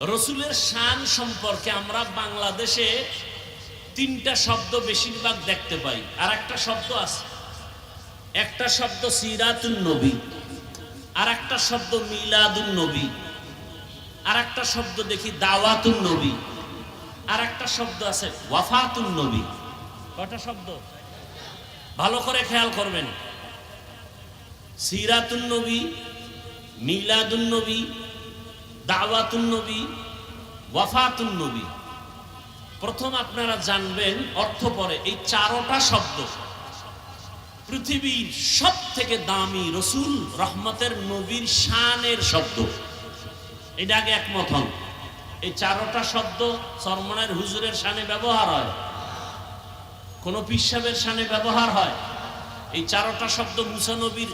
রসুলের শান সম্পর্কে আমরা বাংলাদেশে তিনটা শব্দ বেশিরভাগ দেখতে পাই, আর একটা শব্দ আছে। একটা শব্দ সিরাতুন নবী, আর একটা শব্দ মিলাদুন নবী, আর একটা শব্দ দেখি দাওয়াতুন নবী, আর একটা শব্দ আছে ওয়াফাতুন নবী। কটা শব্দ? ভালো করে খেয়াল করবেন। সিরাতুন নবী, মিলাদুন নবী দাওয়াতুন নবী, ওয়াফাতুন নবী। প্রথম আপনারা জানবেন অর্থ পরে, এই চারোটা শব্দ। পৃথিবীর সব থেকে দামি রসুল রহমতের নবীর শানের শব্দ। এটা আগে একমত হন। এই চারোটা শব্দ সরমনের হুজুরের শানে ব্যবহার হয়। কোন পিসাবের শানে ব্যবহার হয়। এই চারোটা শব্দ মুসা নবীর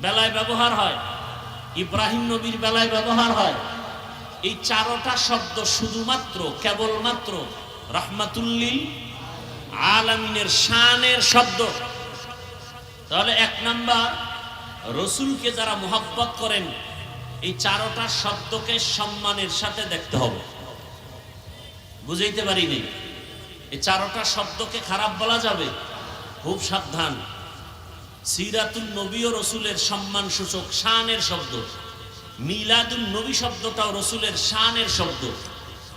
বেলায় ব্যবহার হয়। ইব্রাহিম নবীর বেলায় ব্যবহার হয়। এই চারোটা শব্দ শুধুমাত্র, কেবলমাত্র রহমাতুল্লিল আলামিনের শানের শব্দ। তাহলে এক নাম্বার, রসুলকে যারা মোহাব্বত করেন, এই চারোটা শব্দকে সম্মানের সাথে দেখতে হবে। বুঝাইতে পারিনি? এই চারোটা শব্দকে খারাপ বলা যাবে? খুব সাবধান। সিরাতুল নবী ও রসুলের সম্মান সূচক শানের শব্দ। মিলাদুল নবী শব্দটাও রসুলের শানের শব্দ।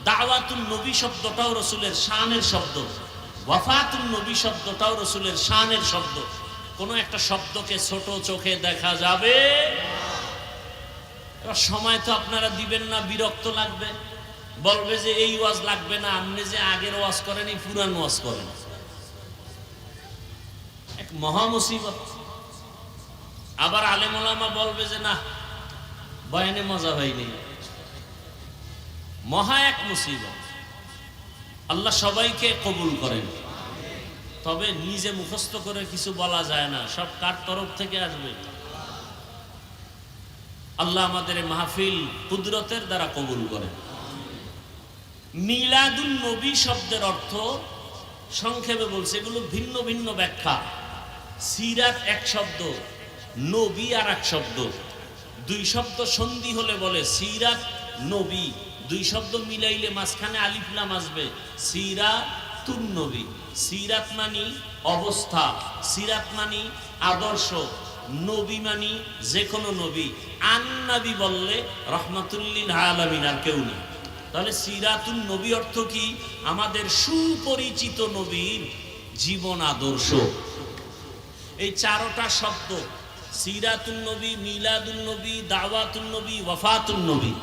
দাওয়াতুল নবী শব্দটাও রসুলের শানের শব্দ। ওয়াফাতুল নবী শব্দটাও রসুলের শানের শব্দ। কোনো একটা শব্দকে ছোট চোখে দেখা যাবে? সময় তো আপনারা দিবেন না, বিরক্ত লাগবে। বলবে যে এই ওয়াজ লাগবে না, আপনি যে আগের ওয়াজ করেন এই পুরান ওয়াজ করেন। এক মহা মুসিবত আবার আলেম ওলামা বলবে যে না, বয়ানে মজা হয়নি। মহা এক মুসিবত। আল্লাহ সবাইকে কবুল করেন। তবে নিজে মুখস্থ করে কিছু বলা যায় না, সব কার তরফ থেকে আসবে? আল্লাহ আমাদের মাহফিল কুদরতের দ্বারা কবুল করেন। মিলাদুল নবী শব্দের অর্থ সংক্ষেপে বলছে, এগুলো ভিন্ন ভিন্ন ব্যাখ্যা। সিরাত এক শব্দ নবী আর এক শব্দ। দুই শব্দ সন্ধি হলে বলে সিরাত, নবী। দুই শব্দ মিলাইলে মাঝখানে আলিফলাম আসবে। সিরা তুন নবী। সিরাত মানি অবস্থা। সিরাত মানি আদর্শ। নবী মানি যে কোনো নবী আন্নাবি বললে রহমাতুল্লিল আলামিন আর কেউ নেই। তাহলে সিরাতুন নবী অর্থ কি? আমাদের সুপরিচিত নবীর জীবন আদর্শ। এই চারোটা শব্দ সিরাতুন নবী, মিলাদুন নবী, দাওয়াতুন নবী, ওয়াফাতুন নবী।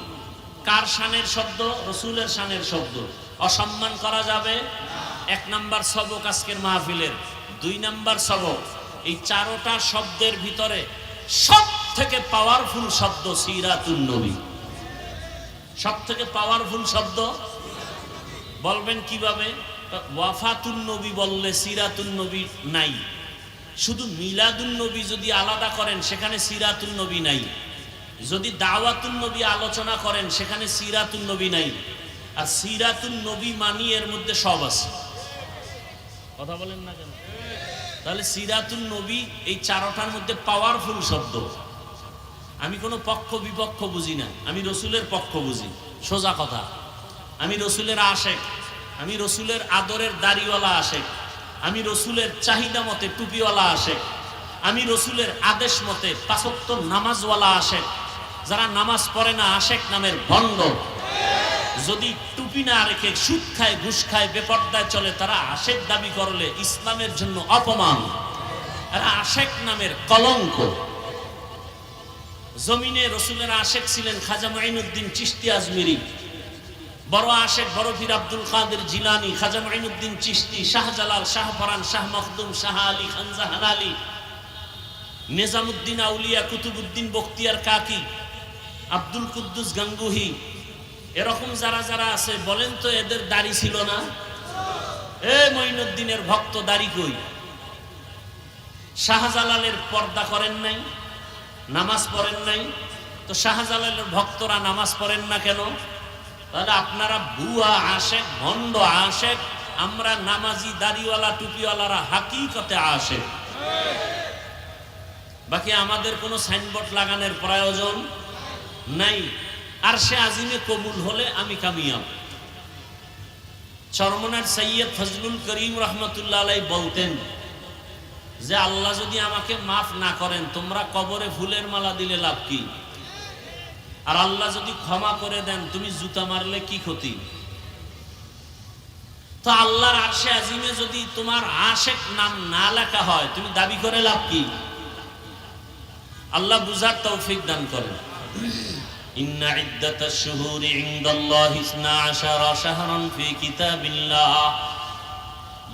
কার শানের শব্দ? রসুলের শানের শব্দ। অসম্মান করা যাবে? এক নাম্বার সবক আজকের মাহফিলের। দুই নাম্বার সবক। এই চারোটা শব্দের ভিতরে সব থেকে পাওয়ারফুল শব্দ সিরাতুন নবী। সব থেকে পাওয়ারফুল শব্দ? বলবেন কীভাবে? ওয়াফাতুন নবী বললে সিরাতুন নবী নাই। শুধু মিলাদুল নবী যদি আলাদা করেন, সেখানে সিরাতুল নবী নাই। যদি দাওয়াতুল নবী আলোচনা করেন, সেখানে সিরাতুল নবী নাই। আর সিরাতুল নবী মানি এর মধ্যে সব আছে। কথা বলেন না কেন? তাহলে সিরাতুল নবী এই চারোটার মধ্যে পাওয়ারফুল শব্দ। আমি কোনো পক্ষ বিপক্ষ বুঝি না। আমি রসুলের পক্ষ বুঝি। সোজা কথা। আমি রসুলের আশেক। আমি রসুলের আদরের দাড়িওয়ালা আশেক। আমি রসুলের চাহিদা মতে টুপিওয়ালা আশেক আমি রসুলের আদেশ মতে পাঁচত্ব নামাজওয়ালা আশেক যারা নামাজ পড়ে না, আশেক নামের ভণ্ড। যদি টুপি না রেখে সুদ খায়, ঘুষ খায়, বেপর্দায় চলে, তারা আশেক দাবি করলে ইসলামের জন্য অপমান। আশেক নামের কলঙ্ক। জমিনে রসুলের আশেক ছিলেন খাজা মাইনুদ্দিন চিস্তি আজমিরি। বড় আশেক বড় আব্দুল কাদের জিলানি, খাজা মাইনুদ্দিন চিস্তি শাহজালাল, শাহপরান, শাহ মখদুম, শাহ আলী খানজাহান আলী, নিজামুদ্দিন আউলিয়া, কুতুবুদ্দিন বখতিয়ার কাকি, আব্দুল কুদ্দুস গাঙ্গুহি, এরকম যারা যারা আছে, বলেন তো এদের দাড়ি ছিল না? এ মঈনুদ্দিনের ভক্ত দাড়ি কই? শাহজালালের পর্দা করেন নাই, নামাজ পড়েন নাই, তো শাহজালালের ভক্তরা নামাজ পড়েন না কেন? তাহলে আপনারা বুয়া আশেক, ভণ্ড আশেক, আমরা নামাজি দাড়িওয়ালা, টুপিওয়ালারা হাকিকতে আসে বাকি আমাদের কোনো সাইনবোর্ড লাগানোর প্রয়োজন নাই। আর সে আজিমে কবুল হলে আমি কামিয়াব। চরমনার সৈয়দ ফজলুল করিম রহমতুল্লাহ আলাই বলতেন যে, আল্লাহ যদি আমাকে মাফ না করেন, তোমরা কবরে ফুলের মালা দিলে লাভ কি? আর আল্লাহ যদি ক্ষমা করে দেন তুমি জুতা মারলে কি ক্ষতি তো আল্লাহর আরশে আজিমে যদি তোমার আশেক নাম না লেখা হয় তুমি দাবি করে লাভ কি আল্লাহ বুঝার তৌফিক দান করেন إن عدة الشهور عند الله اثنا عشر شهرا في كتاب الله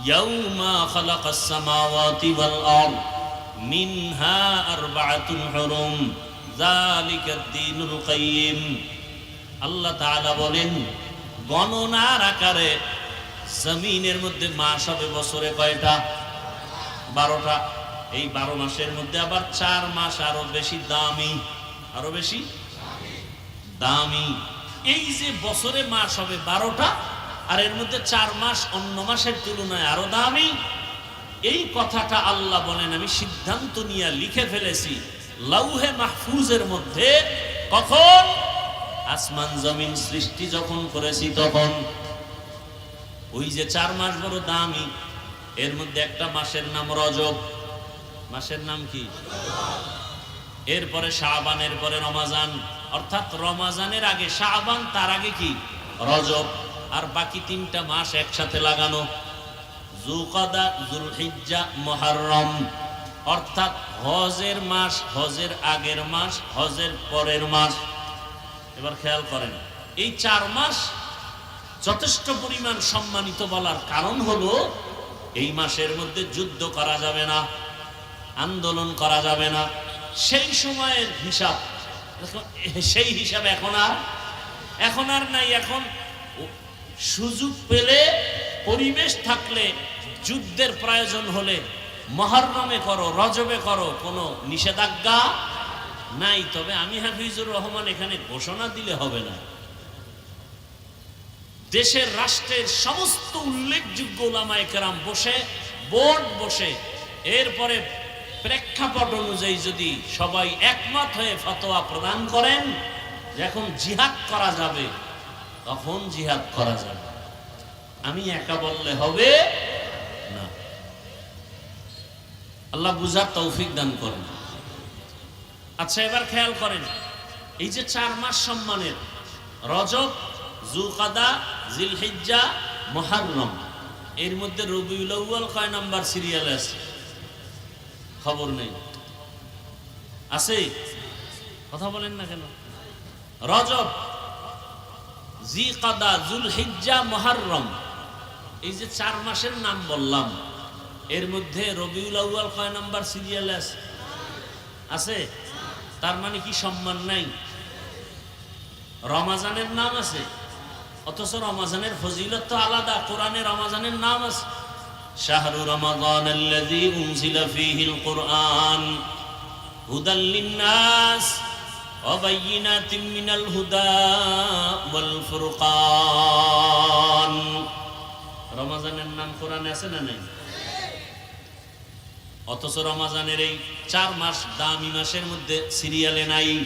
يوم خلق السماوات والأرض منها أربعة حرم ذلك الدين القيم আল্লাহ তাআলা বলেন, গণনার আকারে জমিনের মধ্যে মাস হবে বছরে কয়টা? বারোটা। এই বারো মাসের মধ্যে আবার চার মাস আরও বেশি দামি। আরও বেশি? দামি। এই যে বছরে মাস হবে বারোটা, আর এর মধ্যে চার মাস অন্য মাসের তুলনায় আরও দামি। এই কথাটা আল্লাহ বলেন, আমি সিদ্ধান্ত নিয়ে লিখে ফেলেছি। লাউহে মাহফুজের মধ্যে কখন? আসমান জমিন সৃষ্টি যখন করেছি তখন। ওই যে চার মাস বড় দামি, এর মধ্যে একটা মাসের নাম রজব। মাসের নাম কি? এরপরে শাহবানের পরে রমাজান। অর্থাৎ রমাজানের আগে শাহবান তার আগে কি? রজব। আর বাকি তিনটা মাস একসাথে লাগানো। জুকাদা, জুলহিজ্জা, মহারম। অর্থাৎ হজের মাস, হজের আগের মাস, হজের পরের মাস। এবার খেয়াল করেন, এই চার মাস যথেষ্ট পরিমাণ সম্মানিত বলার কারণ হলো, এই মাসের মধ্যে যুদ্ধ করা যাবে না, আন্দোলন করা যাবে না। সেই সময়ের হিসাব, সেই হিসাব এখন আর এখন আর নাই। এখন সুযোগ পেলে, পরিবেশ থাকলে, যুদ্ধের প্রয়োজন হলে মহরমে করো, রজবে করো, কোনো নিষেধাজ্ঞা নাই। তবে আমি হাফিজুর রহমান এখানে ঘোষণা দিলে হবে না। দেশের রাষ্ট্রের সমস্ত উল্লেখযোগ্য ওলামায়ে কেরাম বসে, বোর্ড বসে, এরপরে প্রেক্ষাপট অনুযায়ী যদি সবাই একমত হয়ে ফতোয়া প্রদান করেন, যখন জিহাদ করা যাবে, তখন জিহাদ করা যাবে। আমি একা বললে হবে আল্লাহ বুঝার তৌফিক দান করেন। আচ্ছা এবার খেয়াল করেন, এই যে চার মাস সম্মানের রজব জুকাদা জিলহিজ্জা, মহারম, এর মধ্যে রবিউল আউয়াল কয় নাম্বার সিরিয়াল আছে? খবর নেই। আছে? কথা বলেন না কেন? রজব জি কাদা জুল হিজ্জা মহারম, এই যে চার মাসের নাম বললাম এর মধ্যে রবিউল আউয়াল কয় নাম্বার সিরিয়াল আছে? আছে? তার মানে কি সম্মান নাই? রমাজানের নাম আছে। অথচ রমাজানের ফজিলত তো আলাদা, কোরআনে রমাজানের নাম আছে। শাহরু রমাদান আল্লাযী উনজিলা ফীহিল কুরআন হুদাল লিন-নাস ওয়া বায়্যিনাতিম মিনাল হুদা ওয়াল ফুরকান। রমাজানের নাম কোরআনে আছে না নাই? অথচ রমাজানের এই চার মাস দামি মাসের মধ্যে সিরিয়ালে নাই।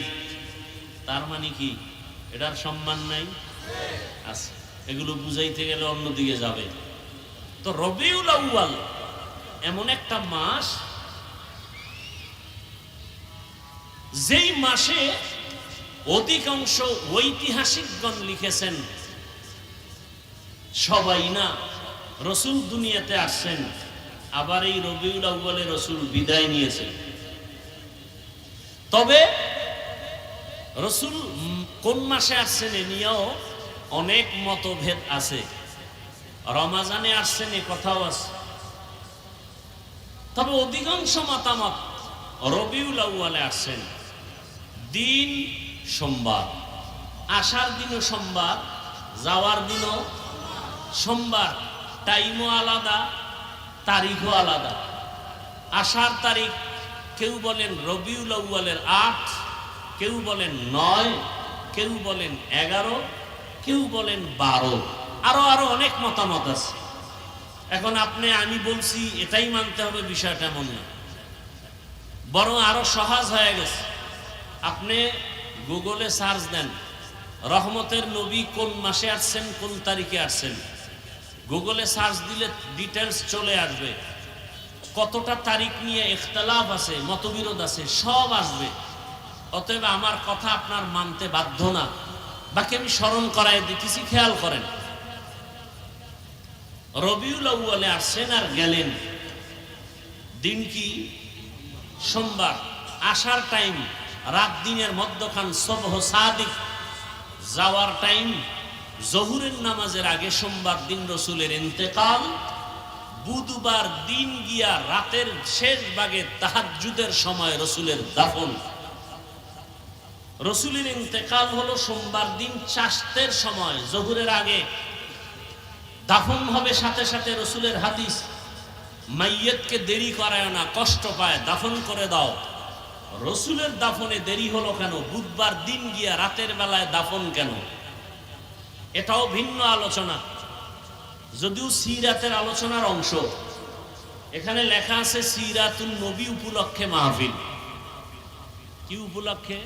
তার মানে কি? এটার সম্মান নাই? আছে এগুলো বুঝাইতে গেলে অন্যদিকে যাবে। তো রবিউল আউয়াল, এমন একটা মাস, যেই মাসে অধিকাংশ ঐতিহাসিকগণ লিখেছেন, সবাই না, রসুল দুনিয়াতে আসছেন। আবার এই রবিউল আউ্বালে রসুল বিদায় নিয়েছেন তবে রসুল কোন মাসে আসছেন এ নিয়েও অনেক মতভেদ আছে। রমাজানে আসছেন এ কথাও আছে। তবে অধিকাংশ মতামত রবিউল আউ্বালে আসছেন। দিন সোমবার আসার দিনও সোমবার, যাওয়ার দিনও সোমবার। টাইমও আলাদা তারিখও আলাদা। আসার তারিখ কেউ বলেন রবিউল আউ্বালের আট, কেউ বলেন নয়, কেউ বলেন এগারো, কেউ বলেন বারো। আরও আরও অনেক মতামত আছে। এখন আপনি, আমি বলছি, এটাই মানতে হবে, বিষয়টা এমন না বরং আরও সহজ হয়ে গেছে। আপনি গুগলে সার্চ দেন, রহমতের নবী কোন মাসে আসছেন, কোন তারিখে আসছেন। গুগলে সার্চ দিলে ডিটেলস চলে আসবে। কতটা তারিখ নিয়ে ইখতলাফ আছে, মতবিরোধ আছে, সব আসবে। অতএব আমার কথা আপনার মানতে বাধ্য না। বাকি আমি স্মরণ করাই দিতেছি খেয়াল করেন। রবিউল আউ্বালে আসছেন আর গেলেন। দিন কি? সোমবার। আসার টাইম রাত দিনের মধ্যখান, সবহ সাদিক। যাওয়ার টাইম জহুরের নামাজের আগে সোমবার দিন রসুলের ইন্তেকাল, বুধবার দিন গিয়া রাতের শেষ ভাগে তাহাজ্জুদের সময় রসুলের দাফন। রসুলের ইন্তেকাল হলো সোমবার দিন চাষতের সময়, জহুরের আগে। দাফন হবে সাথে সাথে রসুলের হাদিস মাইয়েতকে দেরি করায় না, কষ্ট পায়, দাফন করে দাও। রসুলের দাফনে দেরি হলো কেন? বুধবার দিন গিয়া রাতের বেলায় দাফন কেন? এটাও ভিন্ন আলোচনা। যদিও সিরাতের আলোচনার অংশ, এখানে লেখা আছে সিরাতুল নবী উপলক্ষে মাহফিল। কি উপলক্ষে?